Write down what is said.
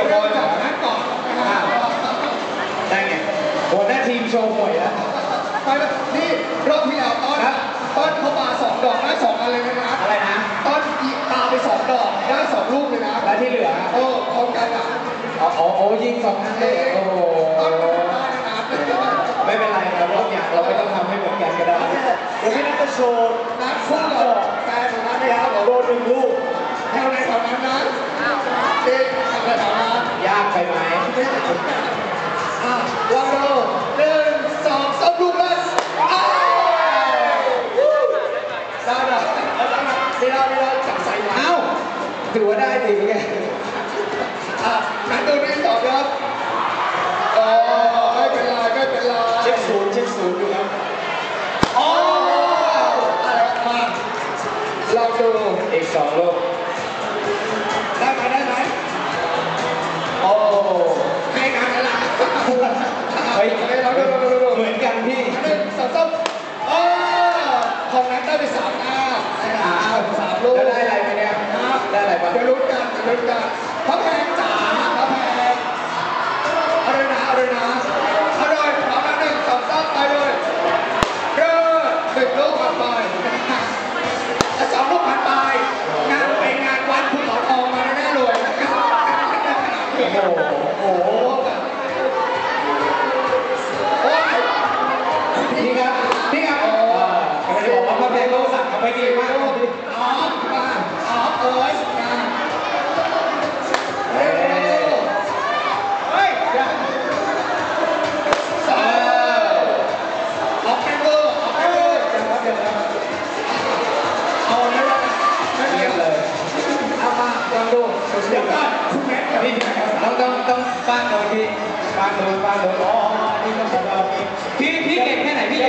ละคนได้ไงหัวหน้าทีมโชว์หวยแล้วไปแบบนี่รอบที่แล้วต้นต้นเขามาสองดอกได้สองอะไรเลยนะอะไรนะต้นอีตาไปสองดอกได้สองลูกเลยนะและที่เหลือโอ้พร้อมกันอ๋อโอ้ยิงสองนัดเลยโอ้โหไม่เป็นไรเราบดอย่าเราไม่ต้องทำให้เหมือนกันก็ได้เดี๋ยวพี่นัทจะโชว์นัดคู่ดอกแต่ของนัทนะครับโดนหนึ่งลูกแถวไหนแถวนั้นนะเด็ก ยากไปไหมอะลองดูหนึ่งสองสามลูกแรกอ้าวได้ได้ได้ได้ได้จับใส่ไว้เอ้าถือว่าได้สิเป็นไงอะงั้นดูนี่ต่อครับเออไม่เป็นไรไม่เป็นไรเช็คศูนย์เช็คศูนย์อยู่ครับโอ้อะไรมาลองดูอีกสองลูก ได้ไปสามหน้านะครับสามลูกแล้วได้อะไรไหมเนี่ยครับได้อะไรบ้างเดี๋ยวลุ้นกันเดี๋ยวลุ้นกันพระแพงจ๋าพระแพงเอาเลยนะเอาเลยนะเอาเลยพร้อมนะหนึ่งสองสามไปเลยเริ่มหนึ่งลูกผ่านไปและสองลูกผ่านไปงานเป็นงานวันคุณหมอทองมาแน่เลยโอ้โหโอ้โห พี่พี่เก่งแค่ไหนพี่